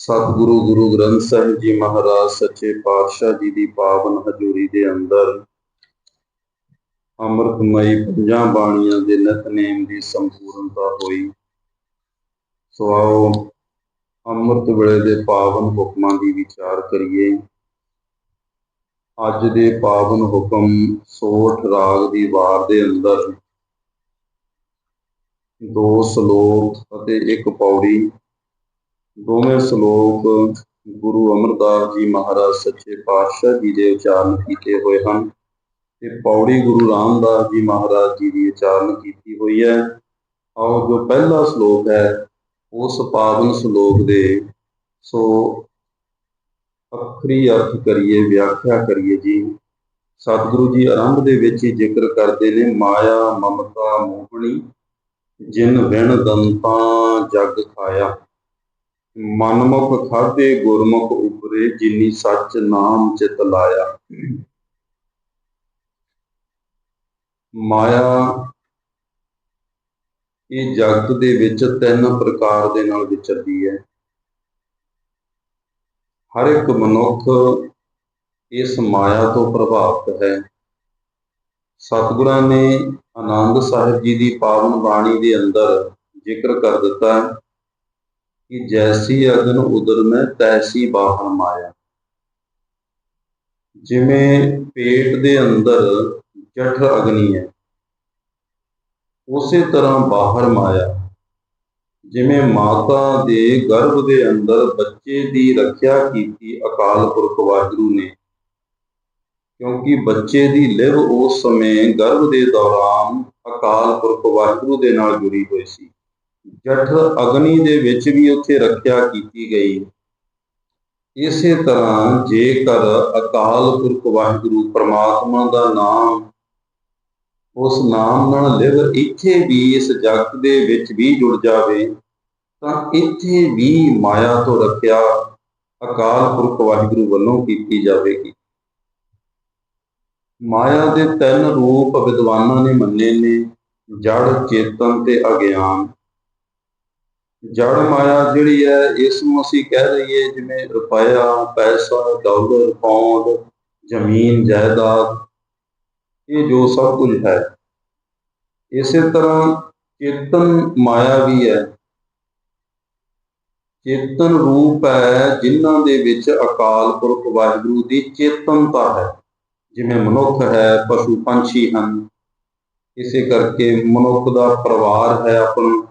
ਸਤਿਗੁਰੂ ਗੁਰੂ ਗ੍ਰੰਥ ਸਾਹਿਬ ਜੀ ਮਹਾਰਾਜ, ਸੱਚੇ ਪਾਤਸ਼ਾਹ ਜੀ ਦੀ ਪਾਵਨ ਹਜ਼ੂਰੀ ਦੇ ਅੰਦਰ ਅੰਮ੍ਰਿਤਮਈ ਪੰਜਾਂ ਬਾਣੀਆਂ ਦੇ ਨਿਤਨੇਮ ਦੀ ਸੰਪੂਰਨਤਾ ਹੋਈ। ਸੋ ਆਓ ਅੰਮ੍ਰਿਤ ਵੇਲੇ ਦੇ ਪਾਵਨ ਹੁਕਮਾਂ ਦੀ ਵਿਚਾਰ ਕਰੀਏ। ਅੱਜ ਦੇ ਪਾਵਨ ਹੁਕਮ ਸੋਠ ਰਾਗ ਦੀ ਵਾਰ ਦੇ ਅੰਦਰ ਦੋ ਸ਼ਲੋਕ ਅਤੇ ਇੱਕ ਪੌੜੀ ਦੋਵੇਂ ਸ਼ਲੋਕ ਗੁਰੂ ਅਮਰਦਾਸ ਜੀ ਮਹਾਰਾਜ ਸੱਚੇ ਪਾਤਸ਼ਾਹ ਜੀ ਦੇ ਉਚਾਰਨ ਕੀਤੇ ਹੋਏ ਹਨ ਤੇ ਪੌੜੀ ਗੁਰੂ ਰਾਮਦਾਸ ਜੀ ਮਹਾਰਾਜ ਜੀ ਦੀ ਉਚਾਰਨ ਕੀਤੀ ਹੋਈ ਹੈ। ਔਰ ਜੋ ਪਹਿਲਾ ਸ਼ਲੋਕ ਹੈ, ਉਸ ਪਾਵਨ ਸ਼ਲੋਕ ਦੇ ਸੋ ਅਖਰੀ ਅਰਥ ਕਰੀਏ, ਵਿਆਖਿਆ ਕਰੀਏ ਜੀ। ਸਤਿਗੁਰੂ ਜੀ ਆਰੰਭ ਦੇ ਵਿੱਚ ਹੀ ਜ਼ਿਕਰ ਕਰਦੇ ਨੇ, ਮਾਇਆ, ਮਮਤਾ, ਮੋਹਣੀ, ਜਿਨ ਵਿਣ ਦੰਤਾਂ ਜਗ ਖਾਇਆ। ਮਨਮੁਖ ਖਾਦੇ ਗੁਰਮੁਖ ਉਪਰੇ ਜਿਨੀ ਸੱਚ ਨਾਮ ਚਿਤ ਲਾਇਆ। ਮਾਇਆ, ਇਹ ਜਗਤ ਦੇ ਵਿੱਚ ਤਿੰਨ ਪ੍ਰਕਾਰ ਦੇ ਨਾਲ ਵਿਚਰਦੀ ਹੈ। ਹਰ ਇੱਕ ਮਨੁੱਖ ਇਸ ਮਾਇਆ ਤੋਂ ਪ੍ਰਭਾਵਿਤ ਹੈ। ਸਤਿਗੁਰਾਂ ਨੇ ਆਨੰਦ ਸਾਹਿਬ ਜੀ ਦੀ ਪਾਵਨ ਬਾਣੀ ਦੇ ਅੰਦਰ ਜ਼ਿਕਰ ਕਰ ਦਿੱਤਾ ਹੈ ਕਿ ਜੈਸੀ ਅਗਨ ਉਦਰ ਮੈਂ ਤੈਸੀ ਬਾਹਰ ਮਾਇਆ ਜਿਵੇਂ ਪੇਟ ਦੇ ਅੰਦਰ ਜਠ ਅਗਨੀ ਹੈ ਉਸੇ ਤਰ੍ਹਾਂ ਬਾਹਰ ਮਾਇਆ ਜਿਵੇਂ ਮਾਤਾ ਦੇ ਗਰਭ ਦੇ ਅੰਦਰ ਬੱਚੇ ਦੀ ਰੱਖਿਆ ਕੀਤੀ ਅਕਾਲ ਪੁਰਖ ਵਾਹਿਗੁਰੂ ਨੇ ਕਿਉਂਕਿ ਬੱਚੇ ਦੀ ਲਿਵ ਉਸ ਸਮੇਂ ਗਰਭ ਦੇ ਦੌਰਾਨ ਅਕਾਲ ਪੁਰਖ ਵਾਹਿਗੁਰੂ ਦੇ ਨਾਲ ਜੁੜੀ ਹੋਈ ਸੀ ਜਠ ਅਗਨੀ ਦੇ ਵਿੱਚ ਵੀ ਉੱਥੇ ਰੱਖਿਆ ਕੀਤੀ ਗਈ। ਇਸੇ ਤਰ੍ਹਾਂ ਜੇਕਰ ਅਕਾਲ ਪੁਰਖ ਵਾਹਿਗੁਰੂ ਪ੍ਰਮਾਤਮਾ ਦਾ ਨਾਮ, ਉਸ ਨਾਮ ਨਾਲ ਲਿਵ ਇੱਥੇ ਵੀ ਇਸ ਜਗਤ ਦੇ ਵਿੱਚ ਵੀ ਜੁੜ ਜਾਵੇ, ਤਾਂ ਇੱਥੇ ਵੀ ਮਾਇਆ ਤੋਂ ਰੱਖਿਆ ਅਕਾਲ ਪੁਰਖ ਵਾਹਿਗੁਰੂ ਵੱਲੋਂ ਕੀਤੀ ਜਾਵੇਗੀ। ਮਾਇਆ ਦੇ ਤਿੰਨ ਰੂਪ ਵਿਦਵਾਨਾਂ ਨੇ ਮੰਨੇ ਨੇ, ਜੜ, ਚੇਤਨ ਤੇ ਅਗਿਆਨ। ਜੜ ਮਾਇਆ ਜਿਹੜੀ ਹੈ ਇਸ ਨੂੰ ਅਸੀਂ ਕਹਿ ਲਈਏ ਜਿਵੇਂ ਰੁਪਇਆ, ਪੈਸਾ ਡਾਲਰ ਪੌਂਡ ਜ਼ਮੀਨ, ਜਾਇਦਾਦ, ਇਹ ਜੋ ਸਭ ਕੁਝ ਹੈ। ਇਸੇ ਤਰ੍ਹਾਂ ਚੇਤਨ ਮਾਇਆ ਵੀ ਹੈ। ਚੇਤਨ ਰੂਪ ਹੈ ਜਿਨ੍ਹਾਂ ਦੇ ਵਿੱਚ ਅਕਾਲ ਪੁਰਖ ਵਾਹਿਗੁਰੂ ਦੀ ਚੇਤਨਤਾ ਹੈ। ਜਿਵੇਂ ਮਨੁੱਖ ਹੈ, ਪਸ਼ੂ ਪੰਛੀ ਹਨ। ਇਸੇ ਕਰਕੇ ਮਨੁੱਖ ਦਾ ਪਰਿਵਾਰ ਹੈ ਆਪਣਾ।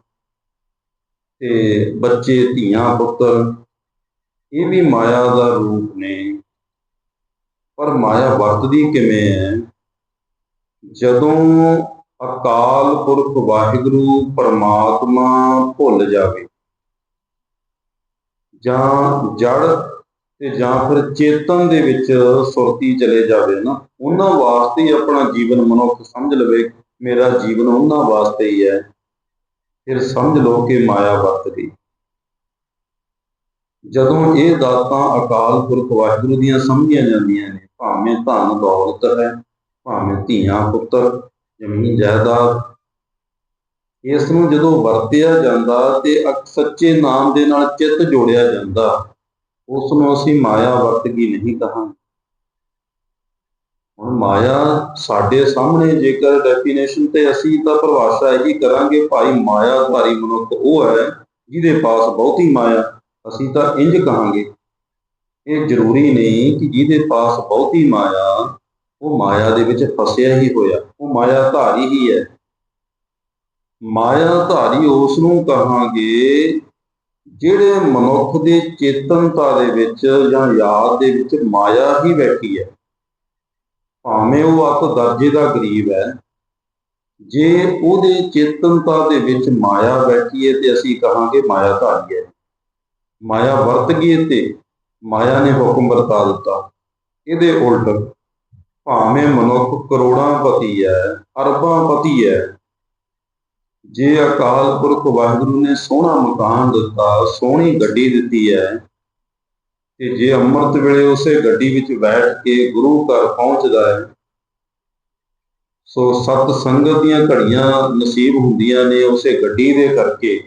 ਤੇ ਬੱਚੇ ਧੀਆਂ ਪੁੱਤਰ, ਇਹ ਵੀ ਮਾਇਆ ਦਾ ਰੂਪ ਨੇ। ਪਰ ਮਾਇਆ ਵਰਤਦੀ ਕਿਵੇਂ ਹੈ? ਜਦੋਂ ਅਕਾਲ ਪੁਰਖ ਵਾਹਿਗੁਰੂ ਪਰਮਾਤਮਾ ਭੁੱਲ ਜਾਵੇ, ਜਾਂ ਜੜ ਤੇ ਜਾਂ ਫਿਰ ਚੇਤਨ ਦੇ ਵਿੱਚ ਸੁਰਤੀ ਚਲੇ ਜਾਵੇ ਨਾ, ਉਹਨਾਂ ਵਾਸਤੇ ਹੀ ਆਪਣਾ ਜੀਵਨ ਮਨੁੱਖ ਸਮਝ ਲਵੇ, ਮੇਰਾ ਜੀਵਨ ਉਹਨਾਂ ਵਾਸਤੇ ਹੀ ਹੈ। ਫਿਰ ਸਮਝ ਲਓ ਕਿ ਮਾਇਆ ਵਰਤ ਗਈ ਜਦੋਂ ਇਹ ਦਾਤਾਂ ਅਕਾਲ ਪੁਰਖ ਵਾਹਿਗੁਰੂ ਦੀਆਂ ਸਮਝੀਆਂ ਜਾਂਦੀਆਂ ਨੇ, ਭਾਵੇਂ ਧਨ ਦੌਲਤ ਹੈ, ਭਾਵੇਂ ਧੀਆਂ ਪੁੱਤਰ, ਜ਼ਮੀਨ ਜਾਇਦਾਦ, ਇਸ ਨੂੰ ਜਦੋਂ ਵਰਤਿਆ ਜਾਂਦਾ ਤੇ ਸੱਚੇ ਨਾਮ ਦੇ ਨਾਲ ਚਿੱਤ ਜੋੜਿਆ ਜਾਂਦਾ, ਉਸ ਨੂੰ ਅਸੀਂ ਮਾਇਆ ਵਰਤ ਗਈ ਨਹੀਂ ਕਹਾਂਗੇ। ਹੁਣ ਮਾਇਆ ਸਾਡੇ ਸਾਹਮਣੇ ਜੇਕਰ ਡੈਫੀਨੇਸ਼ਨ ਤੇ ਅਸੀਂ ਤਾਂ ਪਰਿਭਾਸ਼ਾ ਇਹੀ ਕਰਾਂਗੇ, ਭਾਈ ਮਾਇਆ ਧਾਰੀ ਮਨੁੱਖ ਉਹ ਹੈ ਜਿਹਦੇ ਪਾਸ ਬਹੁਤੀ ਮਾਇਆ, ਅਸੀਂ ਤਾਂ ਇੰਜ ਕਹਾਂਗੇ। ਇਹ ਜ਼ਰੂਰੀ ਨਹੀਂ ਕਿ ਜਿਹਦੇ ਪਾਸ ਬਹੁਤੀ ਮਾਇਆ, ਉਹ ਮਾਇਆ ਦੇ ਵਿੱਚ ਫਸਿਆ ਹੀ ਹੋਇਆ, ਉਹ ਮਾਇਆ ਧਾਰੀ ਹੀ ਹੈ। ਮਾਇਆ ਧਾਰੀ ਉਸ ਨੂੰ ਕਹਾਂਗੇ ਜਿਹੜੇ ਮਨੁੱਖ ਦੇ ਚੇਤਨਤਾ ਦੇ ਵਿੱਚ ਜਾਂ ਯਾਦ ਦੇ ਵਿੱਚ ਮਾਇਆ ਹੀ ਬੈਠੀ ਹੈ। ਭਾਵੇਂ ਉਹ ਅੱਤ ਦਰਜੇ ਦਾ ਗਰੀਬ ਹੈ, ਜੇ ਉਹਦੇ ਚੇਤਨਤਾ ਦੇ ਵਿੱਚ ਮਾਇਆ ਬੈਠੀ ਹੈ ਤੇ ਅਸੀਂ ਕਹਾਂਗੇ ਮਾਇਆ ਧਾਰੀ ਹੈ। ਮਾਇਆ ਵਰਤ ਗਈ ਤੇ ਮਾਇਆ ਨੇ ਹੁਕਮ ਵਰਤਾ ਦਿੱਤਾ। ਇਹਦੇ ਉਲਟ ਭਾਵੇਂ ਮਨੁੱਖ ਕਰੋੜਾਂ ਪਤੀ ਹੈ, ਅਰਬਾਂ ਪਤੀ ਹੈ, ਜੇ ਅਕਾਲ ਪੁਰਖ ਵਾਹਿਗੁਰੂ ਨੇ ਸੋਹਣਾ ਮਕਾਨ ਦਿੱਤਾ, ਸੋਹਣੀ ਗੱਡੀ ਦਿੱਤੀ ਹੈ ਤੇ ਜੇ ਅੰਮ੍ਰਿਤ ਵੇਲੇ ਉਸੇ ਗੱਡੀ ਵਿੱਚ ਬੈਠ ਕੇ ਗੁਰੂ ਘਰ ਪਹੁੰਚਦਾ ਹੈ, ਸੋ ਸਤ ਸੰਗਤ ਦੀਆਂ ਘੜੀਆਂ ਨਸੀਬ ਹੁੰਦੀਆਂ ਨੇ ਉਸੇ ਗੱਡੀ ਦੇ ਕਰਕੇ।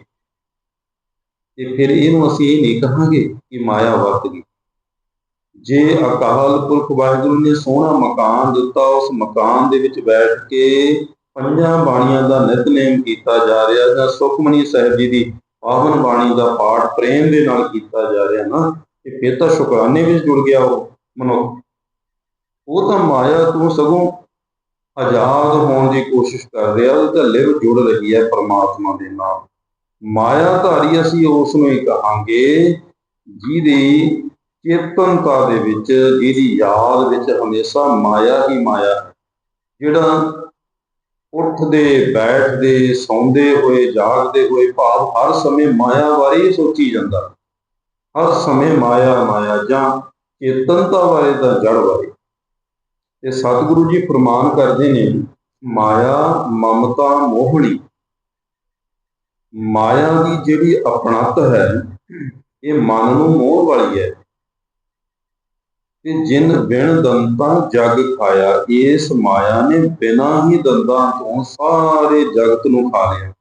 ਤੇ ਫਿਰ ਇਹਨੂੰ ਅਸੀਂ ਇਹ ਨਹੀਂ ਕਹਾਂਗੇ ਕਿ ਮਾਇਆ ਵਰਤ ਗਈ। ਜੇ ਅਕਾਲ ਪੁਰਖ ਵਾਹਿਗੁਰੂ ਨੇ ਸੋਹਣਾ ਮਕਾਨ ਦਿੱਤਾ, ਉਸ ਮਕਾਨ ਦੇ ਵਿੱਚ ਬੈਠ ਕੇ ਪੰਜਾਂ ਬਾਣੀਆਂ ਦਾ ਨਿਤਨੇਮ ਕੀਤਾ ਜਾ ਰਿਹਾ ਜਾਂ ਸੁਖਮਨੀ ਸਾਹਿਬ ਜੀ ਦੀ ਪਾਵਨ ਬਾਣੀ ਦਾ ਪਾਠ ਪ੍ਰੇਮ ਦੇ ਨਾਲ ਕੀਤਾ ਜਾ ਰਿਹਾ ਨਾ ਤੇ ਫਿਰ ਤਾਂ ਸ਼ੁਕਰਾਨੇ ਵਿੱਚ ਜੁੜ ਗਿਆ ਉਹ ਮਨੁੱਖ। ਉਹ ਤਾਂ ਮਾਇਆ ਤੋਂ ਸਗੋਂ ਆਜ਼ਾਦ ਹੋਣ ਦੀ ਕੋਸ਼ਿਸ਼ ਕਰ ਰਿਹਾ ਉਹ ਤਾਂ ਲਿਵ ਜੁੜ ਰਹੀ ਹੈ ਪਰਮਾਤਮਾ ਦੇ ਨਾਲ। ਮਾਇਆ ਧਾਰੀ ਅਸੀਂ ਉਸ ਨੂੰ ਹੀ ਕਹਾਂਗੇ, ਜਿਹਦੀ ਚੇਤਨਤਾ ਦੇ ਵਿੱਚ, ਜਿਹਦੀ ਯਾਦ ਵਿੱਚ ਹਮੇਸ਼ਾ ਮਾਇਆ ਹੀ ਮਾਇਆ ਹੈ। ਜਿਹੜਾ ਉੱਠਦੇ, ਬੈਠਦੇ, ਸੌਂਦੇ ਹੋਏ, ਜਾਗਦੇ ਹੋਏ ਭਾਵ ਹਰ ਸਮੇਂ ਮਾਇਆ ਬਾਰੇ ਹੀ ਸੋਚੀ ਜਾਂਦਾ। ਹਰ ਸਮੇਂ ਮਾਇਆ ਮਾਇਆ ਜਾਂ ਚੇਤਨਤਾ ਬਾਰੇ ਦਾ ਜੜ ਬਾਰੇ ਤੇ ਸਤਿਗੁਰੂ ਜੀ ਫਰਮਾਨ ਕਰਦੇ ਨੇ, ਮਾਇਆ, ਮਮਤਾ, ਮੋਹਣੀ। ਮਾਇਆ ਦੀ ਜਿਹੜੀ ਆਪਣਤ ਹੈ, ਇਹ ਮਨ ਨੂੰ ਮੋਹ ਵਾਲੀ ਹੈ। ਤੇ ਜਿਨ ਬਿਨ ਦੰਤਾਂ ਜਗ ਖਾਇਆ ਇਸ ਮਾਇਆ ਨੇ ਬਿਨਾਂ ਹੀ ਦੰਦਾਂ ਤੋਂ ਸਾਰੇ ਜਗਤ ਨੂੰ ਖਾ ਲਿਆ।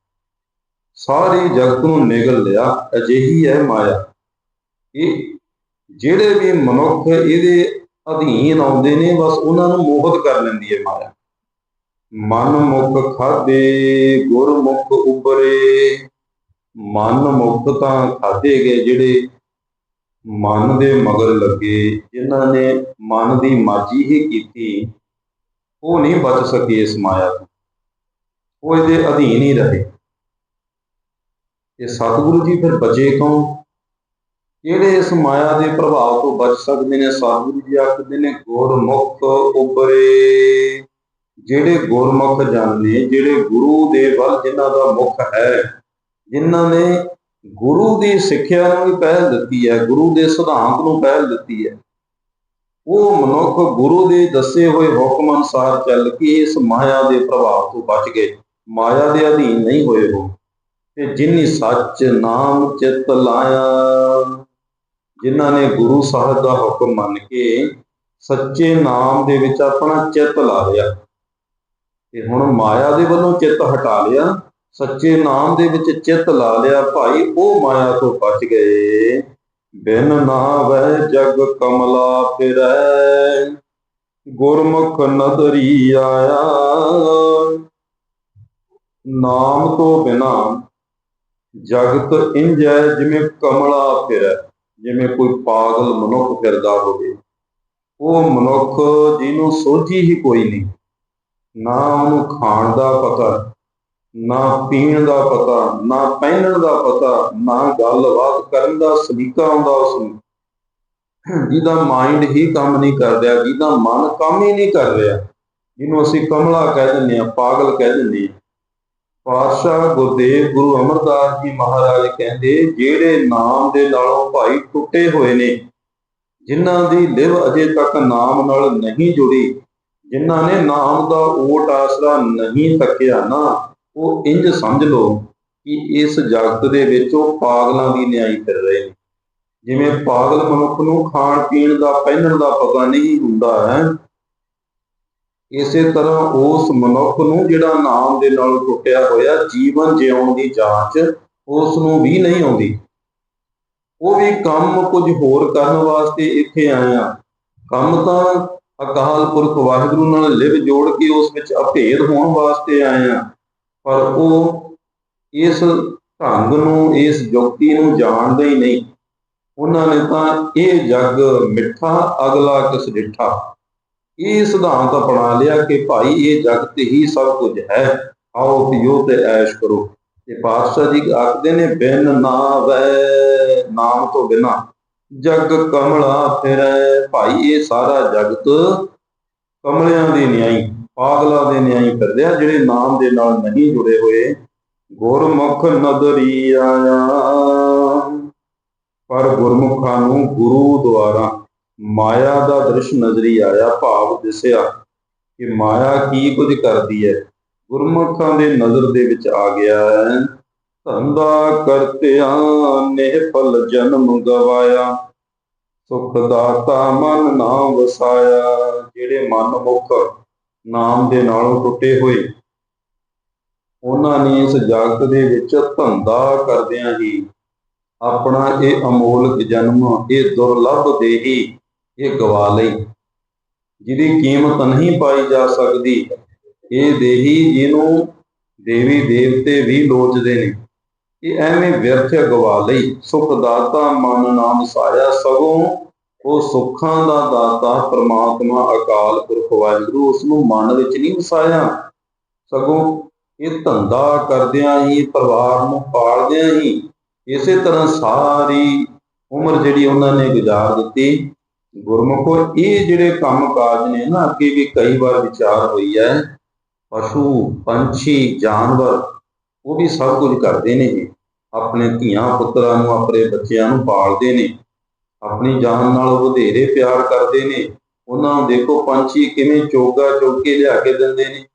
ਸਾਰੇ ਜਗਤ ਨੂੰ ਨਿਗਲ ਲਿਆ, ਅਜਿਹੀ ਹੈ ਮਾਇਆ। ਇਹ ਜਿਹੜੇ ਵੀ ਮਨੁੱਖ ਇਹਦੇ ਅਧੀਨ ਆਉਂਦੇ ਨੇ, ਬਸ ਉਹਨਾਂ ਨੂੰ ਮੋਹਤ ਕਰ ਲੈਂਦੀ ਹੈ ਮਾਇਆ। ਮਨ ਮੁਖ ਖਾਦੇ ਗੁਰਮੁਖ ਉਬਰੇ ਮਨ ਮੁਖ ਤਾਂ ਖਾਦੇ ਗਏ ਜਿਹੜੇ ਮਨ ਦੇ ਮਗਰ ਲੱਗੇ, ਜਿਨ੍ਹਾਂ ਨੇ ਮਨ ਦੀ ਮਾਜੀ ਹੀ ਕੀਤੀ, ਉਹ ਨਹੀਂ ਬਚ ਸਕੇ ਇਸ ਮਾਇਆ ਤੋਂ। ਉਹ ਇਹਦੇ ਅਧੀਨ ਹੀ ਰਹੇ। ਤੇ ਸਤਿਗੁਰੂ ਜੀ ਫਿਰ ਬਚੇ ਕੌਣ ਜਿਹੜੇ ਇਸ ਮਾਇਆ ਦੇ ਪ੍ਰਭਾਵ ਤੋਂ ਬਚ ਸਕਦੇ ਨੇ ਸਤਿਗੁਰੂ ਜੀ ਆਖਦੇ ਨੇ, ਗੁਰਮੁਖ ਉਬਰੇ ਜਿਹੜੇ ਗੁਰਮੁਖ ਜਨ ਜਿਹੜੇ ਗੁਰੂ ਦੇ ਵੱਲ ਜਿਨ੍ਹਾਂ ਦਾ ਮੁਖ ਹੈ, ਜਿਨ੍ਹਾਂ ਨੇ ਗੁਰੂ ਦੀ ਸਿੱਖਿਆ ਨੂੰ ਵੀ ਪਹਿਲ ਦਿੱਤੀ ਹੈ, ਗੁਰੂ ਦੇ ਸਿਧਾਂਤ ਨੂੰ ਪਹਿਲ ਦਿੱਤੀ ਹੈ, ਉਹ ਮਨੁੱਖ ਗੁਰੂ ਦੇ ਦੱਸੇ ਹੋਏ ਹੁਕਮ ਅਨੁਸਾਰ ਚੱਲ ਕੇ ਇਸ ਮਾਇਆ ਦੇ ਪ੍ਰਭਾਵ ਤੋਂ ਬਚ ਗਏ। ਮਾਇਆ ਦੇ ਅਧੀਨ ਨਹੀਂ ਹੋਏ ਉਹ। ਤੇ ਜਿਨੀ ਸੱਚ ਨਾਮ ਚਿਤ ਲਾਇਆ ਜਿਨ੍ਹਾਂ ਨੇ ਗੁਰੂ ਸਾਹਿਬ ਦਾ ਹੁਕਮ ਮੰਨ ਕੇ ਸੱਚੇ ਨਾਮ ਦੇ ਵਿੱਚ ਆਪਣਾ ਚਿੱਤ ਲਾ ਲਿਆ। ਤੇ ਹੁਣ ਮਾਇਆ ਦੇ ਵੱਲੋਂ ਚਿੱਤ ਹਟਾ ਲਿਆ, ਸੱਚੇ ਨਾਮ ਦੇ ਵਿੱਚ ਚਿੱਤ ਲਾ ਲਿਆ, ਭਾਈ ਉਹ ਮਾਇਆ ਤੋਂ ਬਚ ਗਏ। ਬਿਨ ਨਾਵੈ ਜਗ ਕਮਲਾ ਫਿਰੈ, ਗੁਰਮੁਖ ਨਦਰੀ ਆਇਆ। ਨਾਮ ਤੋਂ ਬਿਨਾ ਜਗਤ ਇੰਜੈ ਜਿਵੇਂ ਕਮਲਾ ਫਿਰੈ। ਜਿਵੇਂ ਕੋਈ ਪਾਗਲ ਮਨੁੱਖ ਫਿਰਦਾ ਹੋਵੇ, ਉਹ ਮਨੁੱਖ ਜਿਹਨੂੰ ਸੋਝੀ ਹੀ ਕੋਈ ਨਹੀਂ। ਨਾ ਉਹਨੂੰ ਖਾਣ ਦਾ ਪਤਾ, ਨਾ ਪੀਣ ਦਾ ਪਤਾ, ਨਾ ਪਹਿਨਣ ਦਾ ਪਤਾ, ਨਾ ਗੱਲਬਾਤ ਕਰਨ ਦਾ ਸਲੀਕਾ ਆਉਂਦਾ ਉਸ ਨੂੰ। ਜਿਹਦਾ ਮਾਈਂਡ ਹੀ ਕੰਮ ਨਹੀਂ ਕਰ ਰਿਹਾ, ਜਿਹਦਾ ਮਨ ਕੰਮ ਹੀ ਨਹੀਂ ਕਰ ਰਿਹਾ, ਜਿਹਨੂੰ ਅਸੀਂ ਕਮਲਾ ਕਹਿ ਦਿੰਦੇ ਆ ਪਾਗਲ ਕਹਿ ਦਿੰਦੇ ਆ ਪਾਤਸ਼ਾਹ ਗੁਰਦੇਵ ਗੁਰੂ ਅਮਰਦਾਸ ਜੀ ਮਹਾਰਾਜ ਕਹਿੰਦੇ, ਜਿਹੜੇ ਨਾਮ ਦੇ ਨਾਲੋਂ ਭਾਈ ਟੁੱਟੇ ਹੋਏ ਨੇ, ਜਿਨ੍ਹਾਂ ਦੀ ਲਿਵ ਅਜੇ ਤੱਕ ਨਾਮ ਨਾਲ ਨਹੀਂ ਜੁੜੀ, ਜਿਨ੍ਹਾਂ ਨੇ ਨਾਮ ਦਾ ਓਟ ਆਸਰਾ ਨਹੀਂ ਤੱਕਿਆ ਨਾ, ਉਹ ਇੰਜ ਸਮਝ ਲਓ ਕਿ ਇਸ ਜਗਤ ਦੇ ਵਿੱਚ ਉਹ ਪਾਗਲਾਂ ਦੀ ਨਿਆਈ ਕਰ ਰਹੇ ਨੇ। ਜਿਵੇਂ ਪਾਗਲ ਮਨੁੱਖ ਨੂੰ ਖਾਣ ਪੀਣ ਦਾ ਪਹਿਨਣ ਦਾ ਪਤਾ ਨਹੀਂ ਹੁੰਦਾ ਹੈ ਇਸੇ ਤਰ੍ਹਾਂ ਉਸ ਮਨੁੱਖ ਨੂੰ ਜਿਹੜਾ ਨਾਮ ਦੇ ਨਾਲ ਟੁੱਟਿਆ ਹੋਇਆ ਜੀਵਨ ਜਿਉਣ ਦੀ ਜਾਂਚ ਉਸ ਨੂੰ ਵੀ ਨਹੀਂ ਆਉਂਦੀ। ਉਹ ਵੀ ਕੰਮ ਕੁਝ ਹੋਰ ਕਰਨ ਵਾਸਤੇ ਇੱਥੇ ਆਇਆ ਕੰਮ ਤਾਂ ਅਕਾਲ ਪੁਰਖ ਵਾਹਿਗੁਰੂ ਨਾਲ ਲਿਵ ਜੋੜ ਕੇ ਉਸ ਵਿੱਚ ਅਭੇਦ ਹੋਣ ਵਾਸਤੇ ਆਇਆ ਪਰ ਉਹ ਇਸ ਢੰਗ ਨੂੰ, ਇਸ ਯੁਕਤੀ ਨੂੰ ਜਾਣਦੇ ਹੀ ਨਹੀਂ। ਉਹਨਾਂ ਨੇ ਤਾਂ ਇਹ ਜੱਗ ਮਿੱਠਾ ਅਗਲਾ ਕਿਸ ਡਿੱਠਾ ਇਹ ਸਿਧਾਂਤ ਅਪਣਾ ਲਿਆ ਕਿ ਭਾਈ ਇਹ ਜਗਤ ਹੀ ਸਭ ਕੁਝ ਹੈ। ਆਓ ਪੀਓ ਤੇ ਐਸ਼ ਕਰੋ। ਤੇ ਪਾਤਸ਼ਾਹ ਜੀ ਆਖਦੇ ਨੇ, ਬਿਨ ਨਾਵੈ, ਨਾਮ ਤੋਂ ਬਿਨਾ ਜਗ ਕਮਲਾ ਫਿਰੈ। ਭਾਈ ਇਹ ਸਾਰਾ ਜਗਤ ਕਮਲਿਆਂ ਦੇ ਨਿਆਈ, ਪਾਗਲਾਂ ਦੇ ਨਿਆਈ ਫਿਰਦੇ ਆ, ਜਿਹੜੇ ਨਾਮ ਦੇ ਨਾਲ ਨਹੀਂ ਜੁੜੇ ਹੋਏ। ਗੁਰਮੁਖ ਨਦਰੀ ਆਇਆ, ਪਰ ਗੁਰਮੁਖਾਂ ਨੂੰ ਗੁਰੂ ਦੁਆਰਾ ਮਾਇਆ ਦਾ ਦ੍ਰਿਸ਼ ਨਜ਼ਰੀ ਆਇਆ, ਭਾਵ ਦਿਸਿਆ ਕਿ ਮਾਇਆ ਕੀ ਕੁਝ ਕਰਦੀ ਹੈ ਗੁਰਮੁਖਾਂ ਦੇ ਨਜ਼ਰ ਦੇ ਵਿੱਚ ਆ ਗਿਆ ਹੈ ਧੰਦਾ ਕਰਤਿਆਂ ਨੇ ਫਲ ਜਨਮ ਗਵਾਇਆ। ਸੁਖ ਦਾਤਾ ਮਨ ਨਾ ਵਸਾਇਆ, ਜਿਹੜੇ ਮਨ ਮੁਖ ਨਾਮ ਦੇ ਨਾਲੋਂ ਟੁੱਟੇ ਹੋਏ। ਉਹਨਾਂ ਨੇ ਇਸ ਜਗਤ ਦੇ ਵਿੱਚ ਧੰਦਾ ਕਰਦਿਆਂ ਹੀ ਆਪਣਾ ਇਹ ਅਮੋਲਕ ਜਨਮ, ਇਹ ਦੁਰਲੱਭ ਦੇਹੀ ਇਹ ਗਵਾ ਲਈ, ਜਿਹਦੀ ਕੀਮਤ ਨਹੀਂ ਪਾਈ ਜਾ ਸਕਦੀ, ਇਹ ਦੇਹੀ ਜਿਹਨੂੰ ਦੇਵੀ ਦੇਵਤੇ ਵੀ ਲੋਚਦੇ ਨੇ। ਇਹ ਐਵੇਂ ਵਿਅਰਥ ਗਵਾ ਲਈ। ਸੁਖ ਦਾਤਾ ਮਨ ਨਾਮ ਸਾਇਆ ਸਗੋਂ ਉਹ ਸੁੱਖਾਂ ਦਾ ਦਾਤਾ, ਪ੍ਰਮਾਤਮਾ, ਅਕਾਲ ਪੁਰਖ, ਵਾਹਿਗੁਰੂ ਉਸ ਨੂੰ ਮਨ ਵਿੱਚ ਨਹੀਂ ਵਸਾਇਆ। ਸਗੋਂ ਇਹ ਧੰਦਾ ਕਰਦਿਆਂ ਹੀ, ਪਰਿਵਾਰ ਨੂੰ ਪਾਲਦਿਆਂ ਹੀ, ਇਸੇ ਤਰ੍ਹਾਂ ਸਾਰੀ ਉਮਰ ਜਿਹੜੀ ਉਹਨਾਂ ਨੇ ਗੁਜ਼ਾਰ ਦਿੱਤੀ ਗੁਰਮੁਖੋ ਇਹ ਜਿਹੜੇ ਕੰਮ ਕਾਜ ਨੇ ਨਾ, ਅੱਗੇ ਵੀ ਕਈ ਵਾਰ ਵਿਚਾਰ ਹੋਈ ਹੈ। ਪਸ਼ੂ, ਪੰਛੀ, ਜਾਨਵਰ, ਉਹ ਵੀ ਸਭ ਕੁਝ ਕਰਦੇ ਨੇ ਜੀ। ਆਪਣੇ ਧੀਆਂ ਪੁੱਤਰਾਂ ਨੂੰ, ਆਪਣੇ ਬੱਚਿਆਂ ਨੂੰ ਪਾਲਦੇ ਨੇ। ਆਪਣੀ ਜਾਨ ਨਾਲ ਵਧੇਰੇ ਪਿਆਰ ਕਰਦੇ ਨੇ। ਉਹਨਾਂ ਨੂੰ ਦੇਖੋ, ਪੰਛੀ ਕਿਵੇਂ ਚੋਗਾ ਚੁੱਕ ਕੇ ਲਿਆ ਕੇ ਦਿੰਦੇ ਨੇ।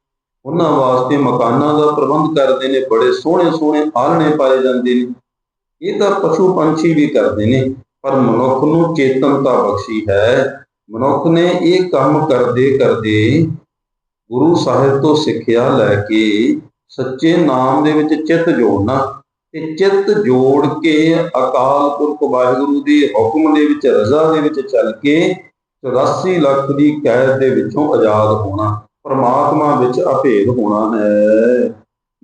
ਉਹਨਾਂ ਵਾਸਤੇ ਮਕਾਨਾਂ ਦਾ ਪ੍ਰਬੰਧ ਕਰਦੇ ਨੇ। ਬੜੇ ਸੋਹਣੇ ਸੋਹਣੇ ਆਲਣੇ ਪਾਏ ਜਾਂਦੇ ਨੇ। ਇਹ ਤਾਂ ਪਸ਼ੂ ਪੰਛੀ ਵੀ ਕਰਦੇ ਨੇ। ਪਰ ਮਨੁੱਖ ਨੂੰ ਚੇਤਨਤਾ ਬਖਸ਼ੀ ਹੈ। ਮਨੁੱਖ ਨੇ ਇਹ ਕੰਮ ਕਰਦੇ ਕਰਦੇ ਗੁਰੂ ਸਾਹਿਬ ਤੋਂ ਸਿੱਖਿਆ ਲੈ ਕੇ ਸੱਚੇ ਨਾਮ ਦੇ ਵਿੱਚ ਚਿੱਤ ਜੋੜਨਾ ਤੇ ਚਿੱਤ ਜੋੜ ਕੇ ਅਕਾਲ ਪੁਰਖ ਵਾਹਿਗੁਰੂ ਦੇ ਹੁਕਮ ਦੇ ਵਿੱਚ, ਰਜ਼ਾ ਦੇ ਵਿੱਚ ਚੱਲ ਕੇ 84 ਲੱਖ ਦੀ ਕੈਦ ਦੇ ਵਿੱਚੋਂ ਆਜ਼ਾਦ ਹੋਣਾ, ਪਰਮਾਤਮਾ ਵਿੱਚ ਅਭੇਦ ਹੋਣਾ ਹੈ।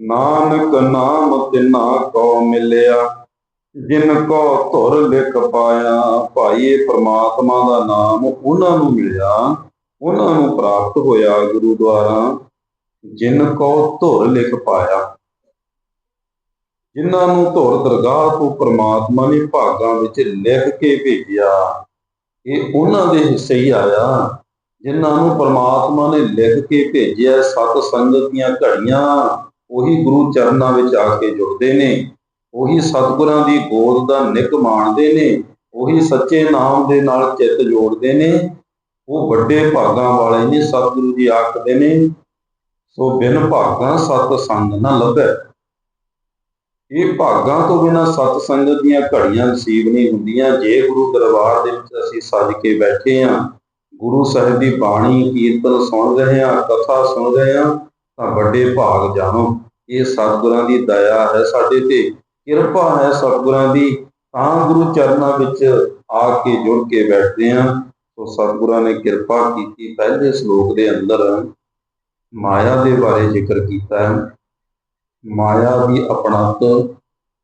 ਨਾਨਕ ਨਾਮ ਤਿਨਾ ਕੋ ਮਿਲਿਆ। ਜਿਨ ਕੋ ਧੁਰ ਲਿਖ ਪਾਇਆ ਭਾਈ ਇਹ ਪਰਮਾਤਮਾ ਦਾ ਨਾਮ ਉਹਨਾਂ ਨੂੰ ਮਿਲਿਆ, ਉਹਨਾਂ ਨੂੰ ਪ੍ਰਾਪਤ ਹੋਇਆ ਗੁਰੂ ਦੁਆਰਾ ਜਿਨ ਕੋ ਧੁਰ ਲਿਖ ਪਾਇਆ, ਜਿਨ੍ਹਾਂ ਨੂੰ ਧੁਰ ਦਰਗਾਹ ਤੋਂ ਪ੍ਰਮਾਤਮਾ ਨੇ ਭਾਗਾਂ ਵਿੱਚ ਲਿਖ ਕੇ ਭੇਜਿਆ, ਇਹ ਉਹਨਾਂ ਦੇ ਹਿੱਸੇ ਹੀ ਆਇਆ, ਜਿਨ੍ਹਾਂ ਨੂੰ ਪ੍ਰਮਾਤਮਾ ਨੇ ਲਿਖ ਕੇ ਭੇਜਿਆ ਸਤ ਸੰਗਤ ਦੀਆਂ ਘੜੀਆਂ, ਉਹੀ ਗੁਰੂ ਚਰਨਾਂ ਵਿੱਚ ਆ ਕੇ ਜੁੜਦੇ ਨੇ। ਉਹੀ ਸਤਿਗੁਰਾਂ ਦੀ ਗੋਦ ਦਾ ਨਿੱਘ ਮਾਣਦੇ ਨੇ, ਉਹੀ ਸੱਚੇ ਨਾਮ ਦੇ ਨਾਲ ਚਿੱਤ ਜੋੜਦੇ ਨੇ, ਉਹ ਵੱਡੇ ਭਾਗਾਂ ਵਾਲੇ ਨੇ ਸਤਿਗੁਰੂ ਜੀ ਆਖਦੇ ਨੇ, ਸੋ ਬਿਨ ਭਾਗਾਂ ਸਤ ਸੰਗ ਨਾ ਲੱਭੇ। ਇਹ ਭਾਗਾਂ ਤੋਂ ਬਿਨਾ ਸਤ ਸੰਗਤ ਦੀਆਂ ਘੜੀਆਂ ਨਸੀਬ ਨਹੀਂ ਹੁੰਦੀਆਂ। ਜੇ ਗੁਰੂ ਦਰਬਾਰ ਦੇ ਵਿੱਚ ਅਸੀਂ ਸੱਜ ਕੇ ਬੈਠੇ ਹਾਂ, ਗੁਰੂ ਸਾਹਿਬ ਦੀ ਬਾਣੀ, ਕੀਰਤਨ ਸੁਣ ਰਹੇ ਹਾਂ, ਕਥਾ ਸੁਣ ਰਹੇ ਹਾਂ, ਤਾਂ ਵੱਡੇ ਭਾਗ ਜਾਣੋ। ਇਹ ਸਤਿਗੁਰਾਂ ਦੀ ਦਇਆ ਹੈ ਸਾਡੇ ਤੇ। ਕਿਰਪਾ ਹੈ ਸਤਿਗੁਰਾਂ ਦੀ, ਤਾਂ ਗੁਰੂ ਚਰਨਾਂ ਵਿੱਚ ਆ ਕੇ ਜੁੜ ਕੇ ਬੈਠਦੇ ਹਾਂ। ਸੋ ਸਤਿਗੁਰਾਂ ਨੇ ਕਿਰਪਾ ਕੀਤੀ ਪਹਿਲੇ ਸ਼ਲੋਕ ਦੇ ਅੰਦਰ। ਮਾਇਆ ਦੇ ਬਾਰੇ ਜ਼ਿਕਰ ਕੀਤਾ ਹੈ। ਮਾਇਆ ਦੀ ਆਪਣਾ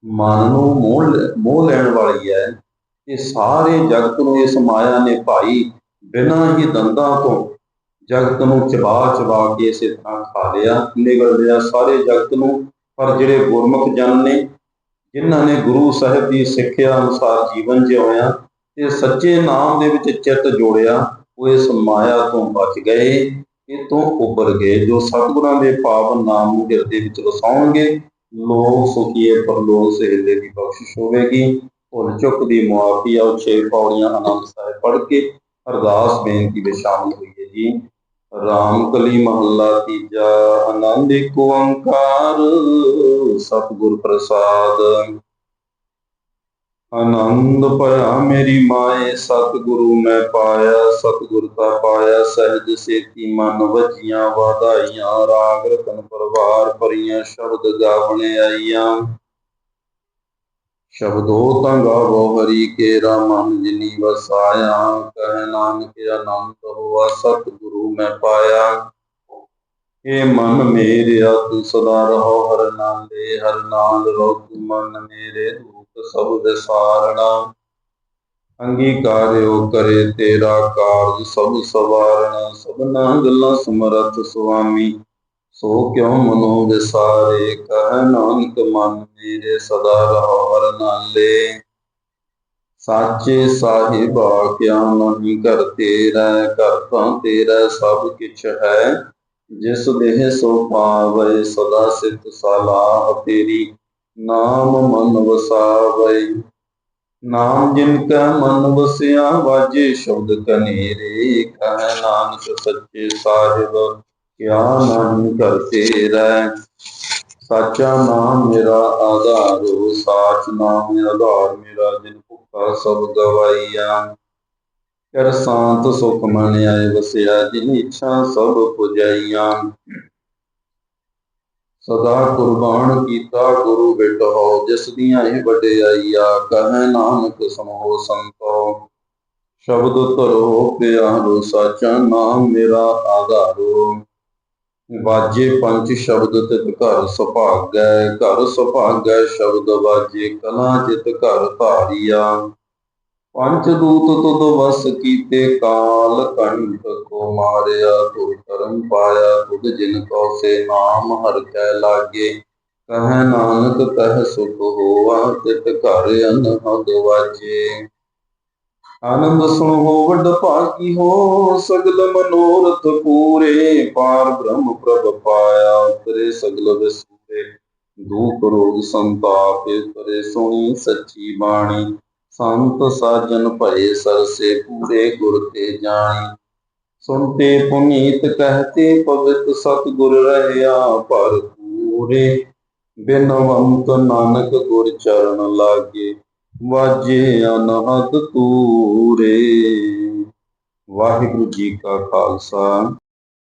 ਮਨ ਨੂੰ ਮੋਹ ਲੈ- ਮੋਹ ਲੈਣ ਵਾਲੀ ਹੈ। ਇਹ ਸਾਰੇ ਜਗਤ ਨੂੰ ਇਸ ਮਾਇਆ ਨੇ ਭਾਈ ਬਿਨਾਂ ਹੀ ਦੰਦਾਂ ਤੋਂ ਜਗਤ ਨੂੰ ਚਬਾ ਚਬਾ ਕੇ ਇਸੇ ਤਰ੍ਹਾਂ ਖਾ ਲਿਆ ਨਿਗਲ ਲਿਆ। ਸਾਰੇ ਜਗਤ ਨੂੰ ਪਰ ਜਿਹੜੇ ਗੁਰਮੁਖ ਜਨ ਨੇ ਜਿਨ੍ਹਾਂ ਨੇ ਗੁਰੂ ਸਾਹਿਬ ਦੀ ਸਿੱਖਿਆ ਅਨੁਸਾਰ ਜੀਵਨ ਜਿਉਇਆ ਤੇ ਸੱਚੇ ਨਾਮ ਦੇ ਵਿੱਚ ਚਿੱਤ ਜੋੜਿਆ, ਉਹ ਇਸ ਮਾਇਆ ਤੋਂ ਬਚ ਗਏ, ਇਹ ਤੋਂ ਉੱਭਰ ਗਏ, ਜੋ ਸਤਿਗੁਰਾਂ ਦੇ ਪਾਵਨ ਨਾਮ ਨੂੰ ਹਿਰਦੇ ਵਿੱਚ ਵਸਾਉਣਗੇ, ਲੋਕ ਸੁਖੀਏ ਪਰਲੋਕ ਸਹਿਲੇ ਦੀ ਬਖਸ਼ਿਸ਼ ਹੋਵੇਗੀ। ਭੁੱਲ ਚੁੱਕ ਦੀ ਮੁਆਫੀ ਆਓ, ਛੇ ਪੌੜੀਆਂ ਅਨੰਦ ਸਾਹਿਬ ਪੜ੍ਹ ਕੇ ਅਰਦਾਸ ਬੇਨਤੀ ਵਿੱਚ ਸ਼ਾਮਲ ਹੋਈਏ ਜੀ। ਰਾਮ ਕਲੀ ਮਹੱਲਾ ਤੀਜਾ, ਆਨੰਦ ਏਕ ਓੰਕਾਰ, ਸਤਿਗੁਰ ਪ੍ਰਸਾਦ। ਆਨੰਦ ਭਇਆ ਮੇਰੀ ਮਾਏ, ਸਤਿਗੁਰੂ ਮੈਂ ਪਾਇਆ, ਸਤਿਗੁਰ ਤਾ ਪਾਇਆ, ਸਹਿਜ ਸੇਤੀ ਮਨ ਵਜੀਆਂ ਵਾਧਾਈਆਂ, ਰਾਗ ਰਤਨ ਪਰਵਾਰ ਭਰੀਆਂ, ਸ਼ਬਦ ਗਾਵਣੇ ਆਈਆਂ। ਸ਼ਬਦੋ ਤੰਗਾ ਗਾਵੋ ਹਰੀ ਕੇਰਾ ਮਨ ਜਿਨੀ ਵਸਾਇਆ, ਕਹਿ ਨਾਨਕ ਆਨੰਦ ਹੋਆ, ਸਤਿਗੁਰੂ ਮੈਂ ਪਾਇਆ। ਏ ਮਨ ਮੇਰਿਆ ਤੂੰ ਸਦਾ ਰਹੋ, ਹਰ ਨਾਲੇ ਹਰ ਨਾਲ ਰਹੋ ਤੂੰ ਮਨ ਮੇਰੇ ਰੂਪ ਸਭ ਵਿਸਾਰਣਾ। ਅੰਗੀਕਾਰਿਓ ਕਰੇ ਤੇਰਾ ਕਾਰਜ ਸਭ ਸਵਾਰਣਾ, ਸਭਨਾ ਗੱਲਾਂ ਸਮਰਥ ਸੁਆਮੀ। ਸੋ ਕਿਉ ਮਨੋ ਵਿਸਾਰੇ ਕਹਿ ਨਾਨਕ ਮਨ ਮੇਰੇ ਸਦਾ ਰਹੋ ਹਰ ਨਾਲੇ। ਸਾਚੇ ਸਾਹਿਬਾ ਕਿਆ ਨਹੀਂ ਕਰ ਤੇਰਾ? ਘਰ ਤੇਰਾ ਸਭ ਕਿਛ ਹੈ। ਜਿਸ ਦੇਹ ਸੋ ਪਾਵੈ, ਸਦਾ ਸਿਤ ਸਲਾਹ ਤੇਰੀ। ਨਾਮ ਮਨ ਵਸਾਵੈ। ਨਾਮ ਜਿਨ ਕਾ ਮਨ ਵਸਿਆ, ਵਾਜੇ ਸ਼ਬਦ ਕਨੇਰੇ। ਕਹਿ ਨਾਨਕ ਸੱਚੇ ਸਾਹਿਬ ਕਿਆ ਨਾਮ ਕਰਤੇ ਰਹਿ ਸਾਚਾ ਨਾਮ ਮੇਰਾ ਆਧਾਰੋ ਸਾਚ ਨਾਮ ਆਧਾਰ ਮੇਰਾ, ਜਿਨ ਭੁੱਖਾ ਸਭ ਗਵਾਈਆ। ਕਰ ਸ਼ਾਂਤ ਸੁਖ ਮਨ ਆਏ ਵਸਿਆ, ਜਿਨ ਇੱਛਾ ਸਭ ਪੁਜਾਈਆਂ। ਸਦਾ ਕੁਰਬਾਨ ਕੀਤਾ ਗੁਰੂ ਬਿਟੋ ਜਿਸ ਦੀਆਂ ਇਹ ਵਡਿਆਈਆ, ਕਹੈ ਨਾਨਕ ਸੁਣੋ ਸੰਤੋ। ਸ਼ਬਦ ਧਰੋ, ਪਿਆਰੋ, ਸਾਚਾ ਨਾਮ ਮੇਰਾ ਆਧਾਰੋ ਵਾਜੇ ਪੰਜ ਸ਼ਬਦ ਤਿਤ ਘਰ ਸੁਭਾਗੈ ਘਰ ਸੁਭਾਗੈ ਸ਼ਬਦ ਵਾਜੇ ਕਲਾ ਜਿਤ ਘਰ ਧਾਰੀਆ। ਪੰਜ ਦੂਤ ਤੁਧ ਵਸ ਕੀਤੇ ਕਾਲ, ਕੰਠ ਕੋ ਮਾਰਿਆ, ਤੁਰ ਕਰਮ ਪਾਇਆ, ਤੁਧ ਜਿਨ ਕੋ ਸੇ ਨਾਮ ਹਰ ਕੈ ਲਾਗੇ। ਕਹੈ ਨਾਨਕ ਤਹ ਸੁਖ ਹੋਆ, ਤਿਤ ਘਰ ਅਨਹਦ ਵਾਜੇ। ਆਨੰਦ ਸੁਣੋ ਵੱਡ ਭਾਗੀ ਹੋ, ਸਗਲ ਮਨੋਰਥ ਪੂਰੇ। ਪਾਰ ਬ੍ਰਹਮ ਪ੍ਰਭ ਪਾਇਆ, ਉਤਰੇ ਸਗਲ ਵਿਸੂਰੇ। ਦੁਖ ਰੋਗ ਸੰਤਾਪ ਕਰੇ ਸੁਣੀ ਸੱਚੀ ਬਾਣੀ। ਸੰਤ ਸਾਜਨ ਭਏ ਸਰਸੇ ਪੂਰੇ ਗੁਰ ਤੇ ਜਾਣੀ। ਸੁਨਤੇ ਪੁਨੀਤ ਕਹਤੇ, ਪਵਿੱਤ ਸਤਿਗੁਰ ਰਹਿਆ ਪਰ ਪੂਰੇ ਬਿਨਵੰਤ ਨਾਨਕ ਗੁਰ ਚਰਨ ਲਾਗੇ। ਵਾਜੇ ਅਨਹਦ ਤੂਰੇ ਵਾਹਿਗੁਰੂ ਜੀ ਕਾ ਖਾਲਸਾ।